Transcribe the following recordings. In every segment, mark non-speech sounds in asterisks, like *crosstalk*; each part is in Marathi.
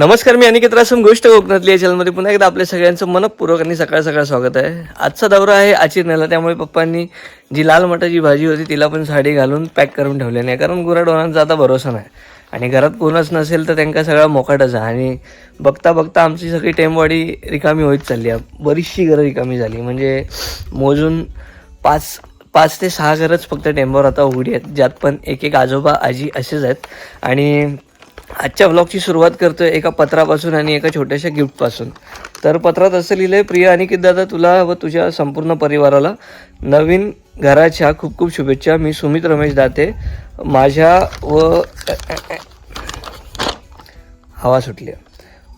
नमस्कार मी अनिकेत रासम गोष्ट कोकणातली. या चॅनलमध्ये पुन्हा एकदा आपल्या सगळ्यांचं मनपूर्वक आणि सकाळ सकाळ स्वागत आहे. आजचा दौरा आहे आचिरण्याला त्यामुळे पप्पांनी जी लाल मटाची भाजी होती तिला पण साडी घालून पॅक करून ठेवली. नाही कारण गुराढोरांचा आता भरोसा नाही. आणि घरात कोणच नसेल तर त्यांना सगळा मोकाटच आहे. आणि बघता बघता आमची सगळी टेमवाडी रिकामी होत चालली आहे. बरीचशी घरं रिकामी झाली. म्हणजे मोजून पाच पाच ते सहा घरच फक्त टेम्पोवर आता उघडी आहेत. ज्यात पण एक एक आजोबा आजी असेच आहेत. आणि आजच्या ब्लॉगची सुरुवात करतोय एका पत्रापासून आणि एका छोट्याशा गिफ्टपासून तर पत्रात असं लिहिलं आहे प्रिय अनिकेत दादा तुला व तुझ्या संपूर्ण परिवाराला नवीन घराच्या खूप खूप शुभेच्छा. मी सुमित रमेश दाते. माझ्या व हवा सुटली.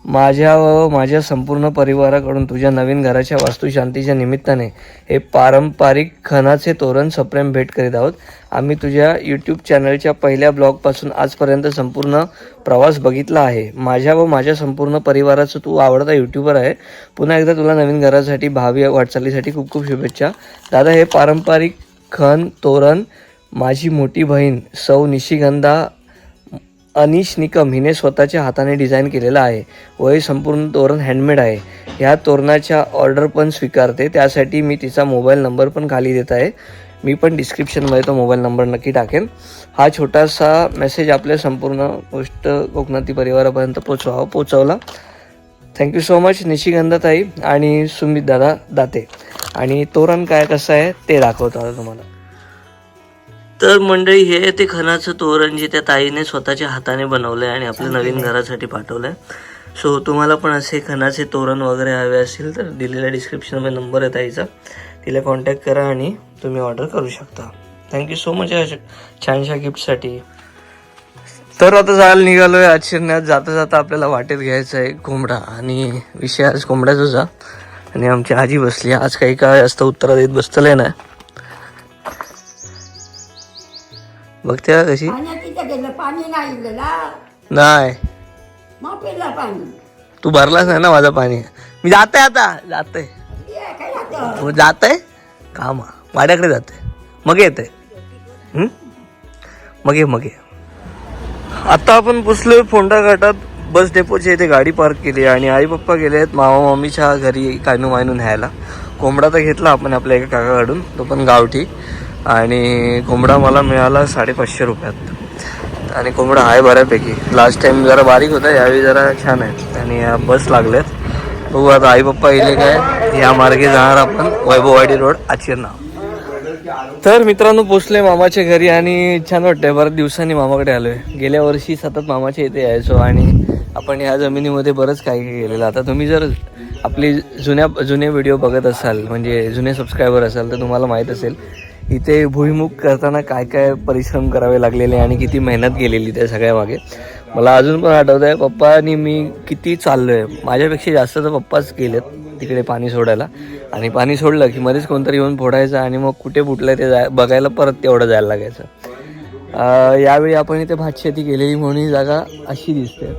माझ्या व माझ्या संपूर्ण परिवाराकडून तुझ्या नवीन घराच्या वास्तुशांतीच्या निमित्ताने हे पारंपरिक खणाचे तोरण सप्रेम भेट करीत आहोत. आम्ही तुझ्या यूट्यूब चॅनलच्या पहिल्या ब्लॉगपासून आजपर्यंत संपूर्ण प्रवास बघितला आहे. माझ्या व माझ्या संपूर्ण परिवाराचं तू आवडता यूट्यूबर आहे. पुन्हा एकदा तुला नवीन घरासाठी भावी वाटचालीसाठी खूप खूप शुभेच्छा. दादा हे पारंपरिक खण तोरण माझी मोठी बहीण सौ निशिगंधा अनिश निकम हिने स्वतःच्या हाताने डिझाईन केलेलं आहे. व हे संपूर्ण तोरण हँडमेड आहे. ह्या तोरणाच्या ऑर्डर पण स्वीकारते. त्यासाठी मी तिचा मोबाईल नंबर पण खाली देत आहे. मी पण डिस्क्रिप्शनमध्ये तो मोबाईल नंबर नक्की टाकेन. हा छोटासा मेसेज आपल्या संपूर्ण गोष्ट कोकणाती परिवारापर्यंत पोचवा पोचवला. थँक्यू सो मच निशिगंधाताई आणि सुमित दादा दाते. आणि तोरण काय कसं आहे ते दाखवतो आता तुम्हाला. तर मंडळी हे ते खणाचं तोरण जे त्या ताईने स्वतःच्या हाताने बनवलंय आणि आपल्या नवीन घरासाठी पाठवलंय. सो तुम्हाला पण असे खणाचे तोरण वगैरे हवे असतील तर दिलेल्या डिस्क्रिप्शनमध्ये नंबर आहे ताईचा. तिला कॉन्टॅक्ट करा आणि तुम्ही ऑर्डर करू शकता. थँक्यू सो मच या छानशा गिफ्टसाठी तर आता जायला निघालोय आज शिरण्यात जाता जाता आपल्याला वाटेत घ्यायचं आहे कोंबडा आणि विषय आज कोंबड्याचाच हा. आणि आमची आजी बसली. आज काही काय जास्त उत्तर देत बसतलंय ना. बघते का कशी? पाण्यात तिथे गेलं पाणी नाही गेला नाही. मग पिलं पाणी. तू भरलाच नाही ना माझं पाणी? मी जाते आता. जाते ये, काय जातं? तू जात आहे काम. वाड्याकडे जाते मग येते मग ये मग ये. आता आपण पुसलोय फोंडा घाटात. बस डेपोच्या इथे गाडी पार्क केली आणि आई पप्पा गेले आहेत. मामा मामीच्या घरी कानू मायनू न्यायला. कोंबडा तर घेतला आपण आपल्या एका काकाकडून. तो पण गावठी. आणि कोंबडा मला मिळाला साडेपाचशे रुपयात. आणि कोंबडा आहे बऱ्यापैकी. लास्ट टाईम जरा बारीक होता यावेळी जरा छान आहे. आणि या बस लागल्यात बघू आता आई पप्पा गेले काय या मार्गे जाणार आपण वैभववाडी रोड आचिरना तर मित्रांनो पोचले मामाच्या घरी आणि छान वाटतंय. बऱ्याच दिवसांनी मामाकडे आलोय. गेल्या वर्षी सतत मामाच्या इथे यायचो आणि आपण ह्या जमिनीमध्ये बरंच काही काही केलेलं. आता तुम्ही जर आपली जुन्या जुने व्हिडिओ बघत असाल म्हणजे जुने सबस्क्रायबर असाल तर तुम्हाला माहीत असेल इथे भुईमुख करताना काय काय परिश्रम करावे लागलेले आणि किती मेहनत गेलेली त्या सगळ्या मागे. मला अजून पण आठवत आहे पप्पा आणि मी किती चाललोय. माझ्यापेक्षा जास्त तर पप्पाच गेलेत तिकडे पाणी सोडायला. आणि पाणी सोडलं की मध्येच कोणतरी येऊन फोडायचं आणि मग कुठे फुटलं ते जाय बघायला परत तेवढं जायला लागायचं. यावेळी आपण इथे भातशेती केलेली म्हणून ही जागा अशी दिसते.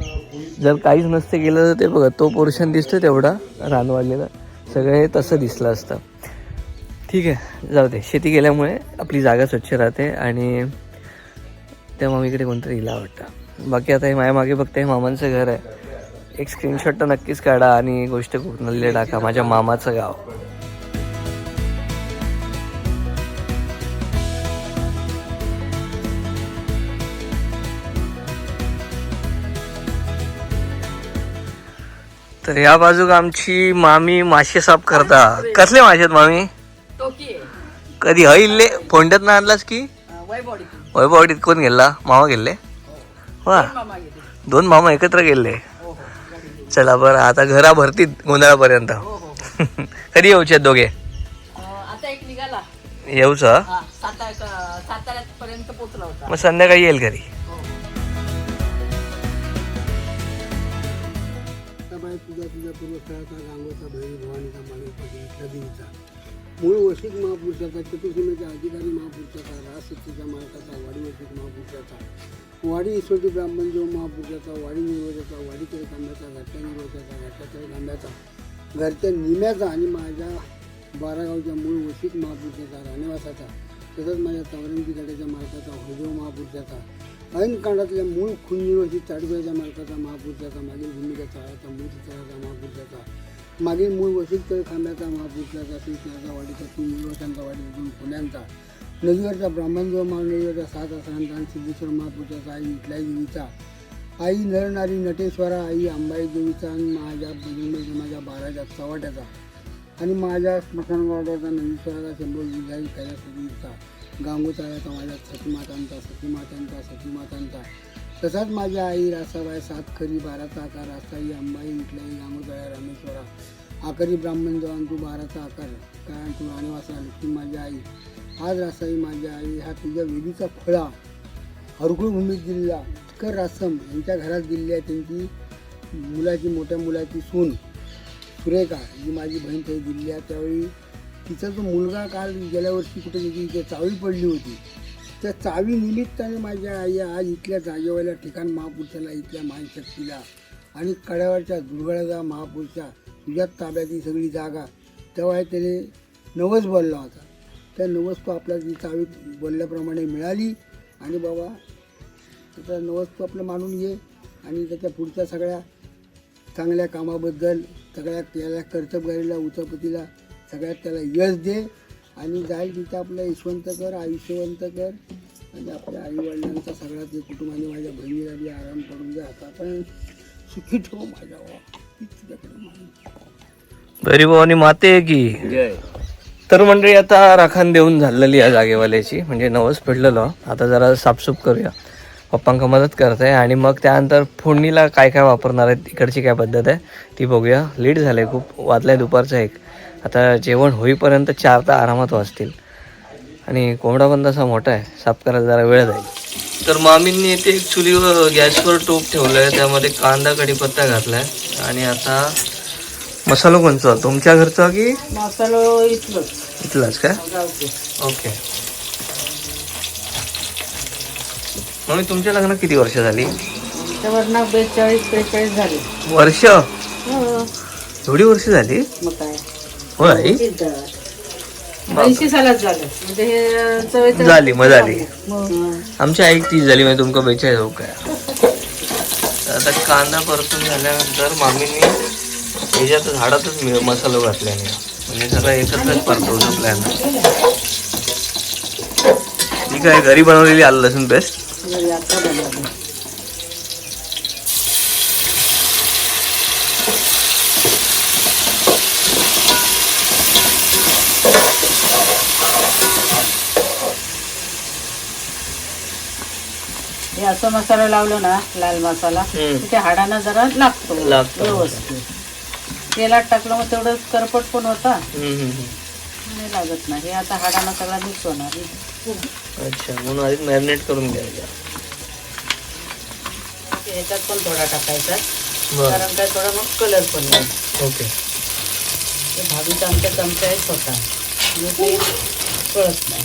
जर काहीच नसते केलं तर ते बघा तो पोर्शन दिसतो तेवढा रानवाढलेला सगळं हे तसं दिसलं असतं. ठीक आहे. जाऊ दे. शेती केल्यामुळे आपली जागा स्वच्छ राहते आणि त्या मामीकडे कोणतरी हिला वाटतं. बाकी आता हे माझ्या मागे बघते हे मामांचं घर आहे. एक स्क्रीनशॉट तर नक्कीच काढा आणि गोष्ट कोकणाला टाका. माझ्या मामाचं गाव. तर या बाजूक आमची मामी मासे साफ करता. कसले मासे आहेत मामी? कधी हईले फोंड्यात ना आणलास की? वैभवडीत कोण गेला? मामा गेले? वा. दोन मामा एकत्र गेले. चला बरं आता घरा भरतीत गोंधळापर्यंत. कधी येऊचे दोघे? येऊच मग संध्याकाळी येईल घरी. सबाई तुझ्या तुझ्या पूर्वस्थळाचा गांगोचा भैरी भवानीचा मालकपती इथला देवीचा मूळ वशिक महापुरुषाचा चतुर्सीमेच्या अधिकारी महापुरुषाचा राजशक्तीच्या मालकाचा वाडी वशिक महापुरुषाचा वाडी ईश्वरी ब्राह्मणदेव महापुरुषाचा वाडी निर्वजाचा वाडीकडे खांब्याचा घरच्या निर्वजाचा घरच्याकडे खांब्याचा घरच्या निम्याचा आणि माझ्या बारागावच्या मूळ वशिक महापुरुषाचा राणेवासाचा तसंच माझ्या तवरंगी गडाच्या मालकाचा हृदय महापुरुषाचा ऐन काळातल्या मूळ खुंजीवशी चाडव्याच्या मालकाचा महापुरुषाचा मागील भूमिका चाळाचा मूळ चित्राचा महापुरुषाचा मागील मूळ वशिष्ठ खांब्याचा महापुरुषाचा श्रीकृष्णाचा वाडीचा तीन दिवसांचा वाडी दोन पुण्यांचा. नदीवरचा ब्राह्मणदेव माळ सात आसनांचा सिद्धेश्वर महापुरुषाचा आई इथलाई देवीचा. आई नरनारी नटेश्वरा आई अंबाई देवीचा आणि माझ्या बजरंग माझ्या बाराच्या चवाट्याचा आणि माझ्या स्मशानवाड्याचा नंदीश्वराचा शंभर विजाई कैलासचा गांगोचाळ्याचा माझ्या सतीमातांचा सतीमातांचा सतीमातांचा तसाच माझ्या आई रासाबाई सातखरी बाराचा आकार रासाई अंबाई विठलाई गांगोचाळ्या रामेश्वरा. आकरी ब्राह्मण देवान तू बाराचा आकार. काय तू राणीवासा लक्ष्मी माझी आई. आज रासाई माझी आई. हा तुझ्या वेदीचा फळा. हरकुळ भूमीत दिलेला. उत्कर रासम. यांच्या घरात दिलेली आहे त्यांची मुलाची मोठ्या मुलाची सून. सुरेखा जी माझी बहीण काही दिलेली आहे. त्यावेळी तिचा जो मुलगा काल गेल्या वर्षी कुठे गेली इथे चावी पडली होती. त्या चावी निमित्ताने माझ्या आई आज इथल्या जागेवाल्या ठिकाण महापुरुषाला इथल्या मानशक्तीला आणि कड्यावरच्या दुर्गळाचा महापुरुषा तुझ्या ताब्यातली सगळी जागा. तेव्हा त्याने नवस बोलला होता. त्या नवस तो आपल्या जी चावी बोलल्याप्रमाणे मिळाली आणि बाबा त्याचा नवस तो आपलं मानून घे आणि त्याच्या पुढच्या सगळ्या चांगल्या कामाबद्दल सगळ्या त्याला कर्तबगारीला उचपतीला सगळ्यात त्याला यश दे आणि जाईल तिथं आपलं यशवंत कर आयुष्यवंत कर. आणि आपल्या आईवडिलांचा सगळ्या ते कुटुंबाने माझ्या बहिणीला बी आराम करून द्या आता पण सुखी ठेव माझ्या मागणी. गरीबावानी माते की? तर मंडळी आता राखण देऊन झालेली या जागेवाल्याची म्हणजे नवस पडलेलं आता जरा साफसूफ करूया. पप्पांका मदत करत आहे आणि मग त्यानंतर फोडणीला काय काय वापरणार आहे तिकडची काय पद्धत आहे ती बघूया. लेट झालंय खूप वाजलाय दुपारचं एक. आता जेवण होईपर्यंत चार तर आरामात वाजतील. आणि कोंबडा पण तसा मोठा आहे. साफ करायला जरा वेळ जाईल. तर मामींनी इथे एक चुलीवर गॅसवर टोप ठेवलं आहे त्यामध्ये कांदा कढीपत्ता घातलाय. आणि आता मसाला कोणचा? तुमच्या घरचा की मसालो इथलंच. इथलाच काय गावचे. ओके. मग तुमच्या लग्नात किती वर्ष झाली? बेचाळीस बेचाळीस झाले. वर्ष? हो. एवढी वर्ष झाली? मग काय? हो आई ऐंशी झालं. म्हणजे हे झाली मग झाली. आमची आई तीस झाली म्हणजे तुमका बेचाळीस हो काय. आता कांदा परतून झाल्यानंतर मामीने ह्याच्यात झाडातच मी मसाला घातल्याने म्हणजे सगळं एकत्रच परतवलं प्लॅन ती काय घरी बनवलेली आलं लसूण पेस्ट घरी आता बनवलं. असं मसाला लावलो ना लाल मसाला त्या हाडांना जरा लागतो. लागतो. व्यवस्थित. तेलात टाकलं मग तेवढं करपट पण होता. नाही लागत नाही. हे आता हाडांना सगळा मिक्स होणार अच्छा म्हणून आधी मॅरिनेट करून घ्यायचं. ह्याच्यात पण थोडा टाकायचा. कारण काय थोडा मग कलर पण ओके. ते भाभीचा आमच्या चमचाच होता म्हणजे ते कळत नाही.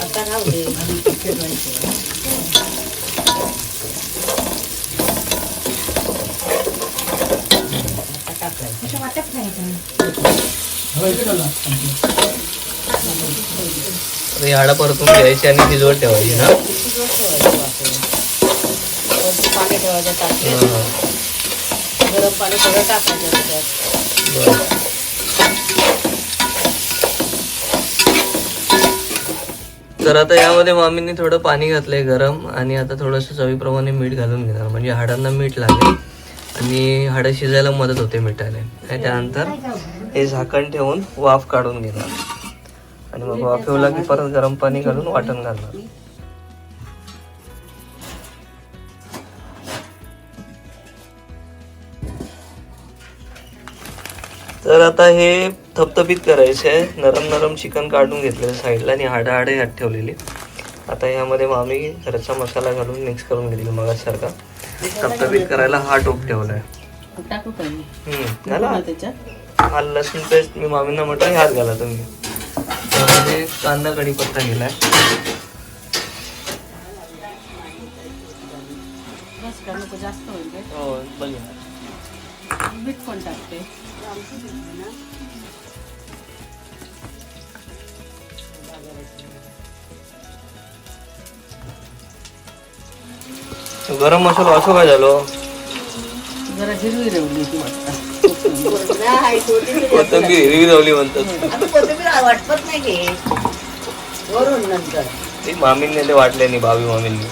आता राहू दे. आता टाकायचं. ही हाडं परतून घ्यायची आणि शिजवत ठेवायची ना ठेवायचं. वरती पाणी ठेवायचं. गरम पाणी सगळं टाकायचं त्याच्यात बरं. तर आता यामध्ये मामींनी थोडं पाणी घातलंय गरम आणि आता थोडंसं चवीप्रमाणे मीठ घालून घेणार. म्हणजे हाडांना मीठ लागेल आणि हाडं शिजायला मदत होते मिठाने. आणि त्यानंतर हे झाकण ठेवून वाफ काढून घेणार. आणि मग वाफ ठेवला की परत गरम पाणी घालून वाटण घालणार. तर आता हे थपथपीत करायचे आहे. नरम नरम चिकन काढून घेतलेलं साईडला आणि हाडं हाडे यात ठेवलेली. आता यामध्ये मामी घरचा मसाला घालून मिक्स करून घेतली मगासारखा. थपथपीत करायला हा टोप पुन्हा त्याच्यात? हा लसूण पेस्ट मी मामींना म्हटलं हात घाला तुम्ही. त्यामध्ये कांदा कढीपत्ता गेलाय. हो बघा. मीठ पण टाकते. गरम मसाला असं काय झालो? जरा हिरवी रवली ती कोथिंबीर हिरवी लावली म्हणतात. कोथिंबीर वाटपत नाही घे वरून नंतर. ती मामींनी ते वाटले नाही भावी मामींनी.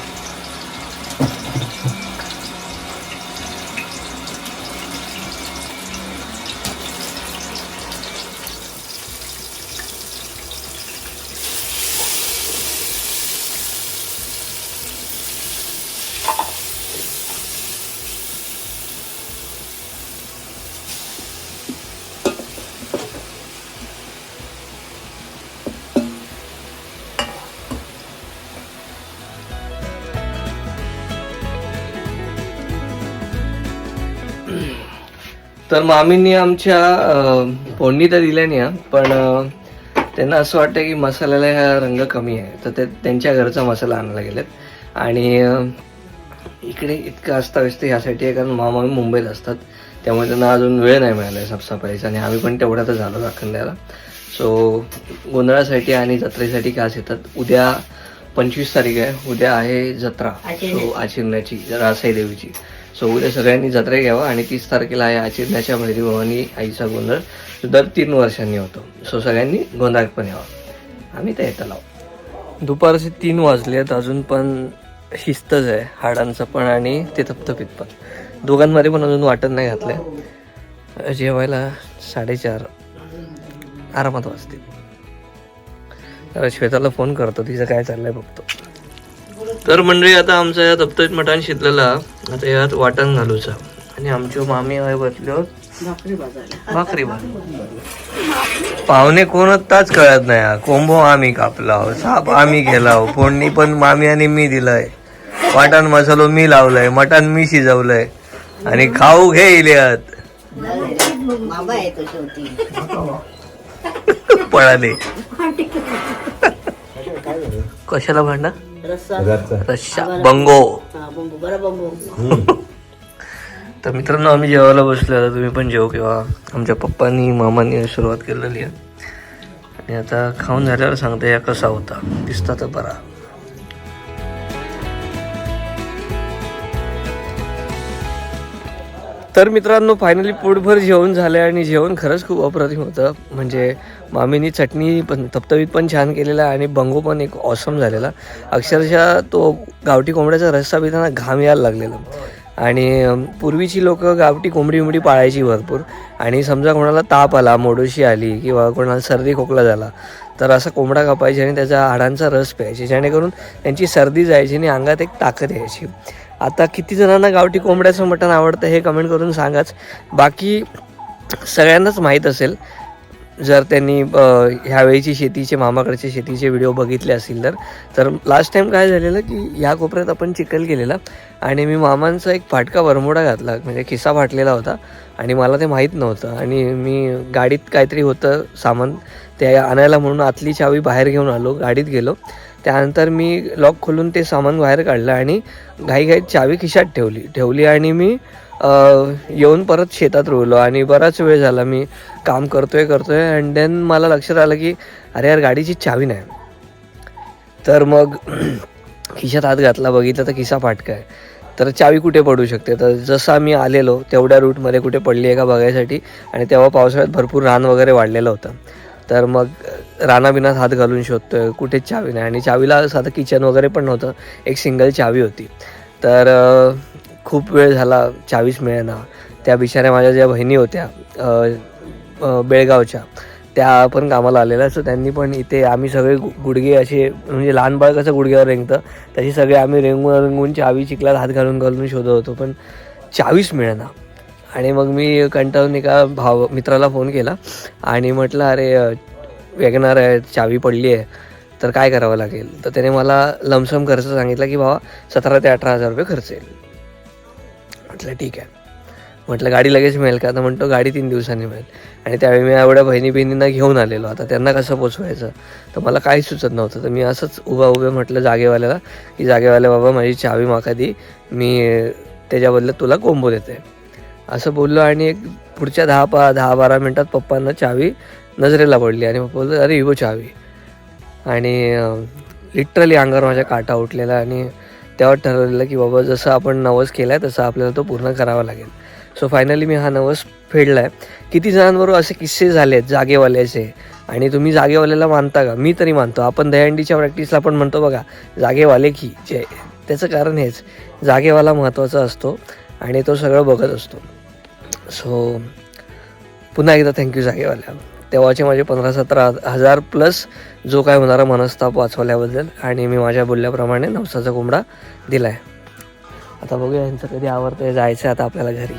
तर मामींनी आमच्या फोडणी तर दिल्या नाही हा, पण त्यांना असं वाटतं की मसाल्याला ह्या रंग कमी आहे. तर ते त्यांच्या घरचा मसाला आणायला गेलेत. आणि इकडे इतकं अस्ताव्यस्त ह्यासाठी आहे कारण मामा मुंबईत असतात. त्यामुळे त्यांना अजून वेळ नाही मिळाला आहे साफसफाईचा. आणि आम्ही पण तेवढ्यातच झालो दाखवण्याला सो गोंधळासाठी आणि जत्रेसाठी खास येतात. उद्या पंचवीस तारीख आहे. उद्या आहे जत्रा. सो आचिरण्याची रासाई देवीची. सो उद्या सगळ्यांनी जत्रा घ्यावा आणि तीस तारखेला आहे आचिरण्याच्या भैरी भवानी आईचा गोंधळ दर तीन वर्षांनी होतो. सो सगळ्यांनी गोंधळात पण यावा. आम्ही त्या येता लावू दुपारचे तीन वाजलेत अजून पण शिस्तच आहे हाडांचं पण आणि ते थपथपीत पण. दोघांमध्ये पण अजून वाटत नाही घातलं जेवायला साडेचार आरामात वाजतील. तर श्वेताला फोन करतो तिचं काय चाललंय बघतो. तर मंडळी आता आमचं या तप्तत मठान शिजलेला आता यात वाटण घालूचा. आणि आमच्या मामी आहे बसलो भाकरी पाहुणे कोणताच कळत नाही हा. कोंबो आम्ही कापला साप आम्ही गेला फोडणी पण मामी आणि मी दिलंय. वाटण मसालो मी लावलाय मटण मी शिजवलंय. आणि खाऊ घे इल्यात. पळाले. कशाला भांडा? रस्सा. बंगो. बंबू बरं बंबू तर मित्रांनो आम्ही जेवायला बसलो आता तुम्ही पण जेव किंवा आमच्या पप्पांनी मामांनी सुरुवात केलेली आहे. आणि आता खाऊन झाल्यावर सांगते या कसा होता. दिसता तर बरा. तर मित्रांनो फायनली पोटभर जेवण झालं आणि जेवण खरंच खूप अप्रतिम होतं. म्हणजे मामीनी चटणी पण तपतवीत पण छान केलेला आणि बंगो पण एक ऑसम झालेला. अक्षरशः तो गावठी कोंबड्याचा रस्सा पिताना घाम यायला लागलेला. आणि पूर्वीची लोक गावठी कोंबडी उंबडी पाळायची भरपूर. आणि समजा कोणाला ताप आला मोडोशी आली किंवा कोणाला सर्दी खोकला झाला तर असा कोंबडा कापायची आणि त्याच्या हाडांचा रस प्यायची जेणेकरून त्यांची सर्दी जायची आणि अंगात एक ताकद यायची. आता किती जणांना गावठी कोंबड्याचं मटण आवडतं हे कमेंट करून सांगाच. बाकी सगळ्यांनाच माहीत असेल जर त्यांनी ह्यावेळीची शेतीचे मामाकडचे शेतीचे व्हिडिओ बघितले असतील तर. तर लास्ट टाईम काय झालेलं की ह्या कोपऱ्यात आपण चिखल केलेला आणि मी मामांचा एक फाटका वरमोडा घातला म्हणजे खिस्सा फाटलेला होता आणि मला ते माहीत नव्हतं. आणि मी गाडीत काहीतरी होतं सामान ते आणायला म्हणून आतली चावी बाहेर घेऊन आलो गाडीत गेलो. त्यानंतर मी लॉक खोलून ते सामान बाहेर काढलं आणि घाईघाईत चावी खिशात ठेवली. ठेवली आणि मी येऊन परत शेतात रोवलो आणि बराच वेळ झाला मी काम करतोय करतोय अँड देन मला लक्षात आलं की अरे यार गाडीची चावी नाही. तर मग *clears throat* खिशात हात घातला बघितलं तर खिसा फाटका आहे. तर चावी कुठे पडू शकते? तर जसा मी आलेलो तेवढ्या रूटमध्ये कुठे पडली आहे का बघायसाठी आणि तेव्हा पावसाळ्यात भरपूर रान वगैरे वाढलेलं होतं. तर मग रानाबिनात हात घालून शोधतोय कुठेच चावी नाही. आणि चावीला साधं किचन वगैरे पण नव्हतं एक सिंगल चावी होती. तर खूप वेळ झाला चावीस मिळेना. त्या बिचाऱ्या माझ्या ज्या बहिणी होत्या बेळगावच्या त्या पण कामाला आलेल्या. सो त्यांनी पण इथे आम्ही सगळे गु- गुडघे असे म्हणजे लहान बाळ कसं गुडघ्यावर रेंगतं तशी सगळे आम्ही रेंगून रेंगून चावी चिखलात हात घालून घालून शोधत होतो. पण चावीच मिळेना. आणि मग मी कंटाळून एका भाव मित्राला फोन केला आणि म्हटलं अरे वेगणार आहे चावी पडली आहे तर काय करावं लागेल? तर त्याने मला लमसम खर्च सांगितला की भावा सतरा ते अठरा हजार रुपये खर्च येईल. म्हटलं ठीक आहे. म्हटलं गाडी लगेच मिळेल का? तर म्हणतो गाडी तीन दिवसांनी मिळेल. आणि त्यावेळी मी एवढ्या बहिणी बहिणींना घेऊन आलेलो. आता त्यांना कसं पोचवायचं? तर मला काहीच सुचत नव्हतं. तर मी असंच उभा उभे म्हटलं जागेवाल्याला की जागेवाल्या बाबा माझी चावी माका दी. मी त्याच्याबद्दल तुला कोंबो देते. असं बोललो आणि एक पुढच्या दहा पा दहा बारा मिनटात पप्पांना चावी नजरेला पडली आणि पप्पा बोलतो अरे इगो चावी. आणि लिटरली अंगावर माझ्या काटा उठलेला आणि तेव्हा ठरवलेलं की बाबा जसं आपण नवस केला आहे तसं आपल्याला तो पूर्ण करावा लागेल. सो फायनली मी हा नवस फेडला आहे किती जणांबरोबर असे किस्से झाले आहेत जागेवाल्याचे आणि तुम्ही जागेवाल्याला मानता का? मी तरी मानतो. आपण दहीहंडीच्या प्रॅक्टिसला पण म्हणतो बघा जागेवाले की? जे त्याचं कारण हेच. जागेवाला महत्त्वाचा असतो आणि तो सगळं बघत असतो. सो पुन्हा एकदा थँक्यू जागेवाल्या. तेव्हाचे माझे पंधरा सतरा हजार प्लस जो काय होणारा मनस्ताप वाचवल्याबद्दल आणि मी माझ्या बोलल्याप्रमाणे नवसाचा कोंबडा दिला आहे आता बघूया यांचं कधी आवडतं जायचं आहे आता आपल्याला घरी.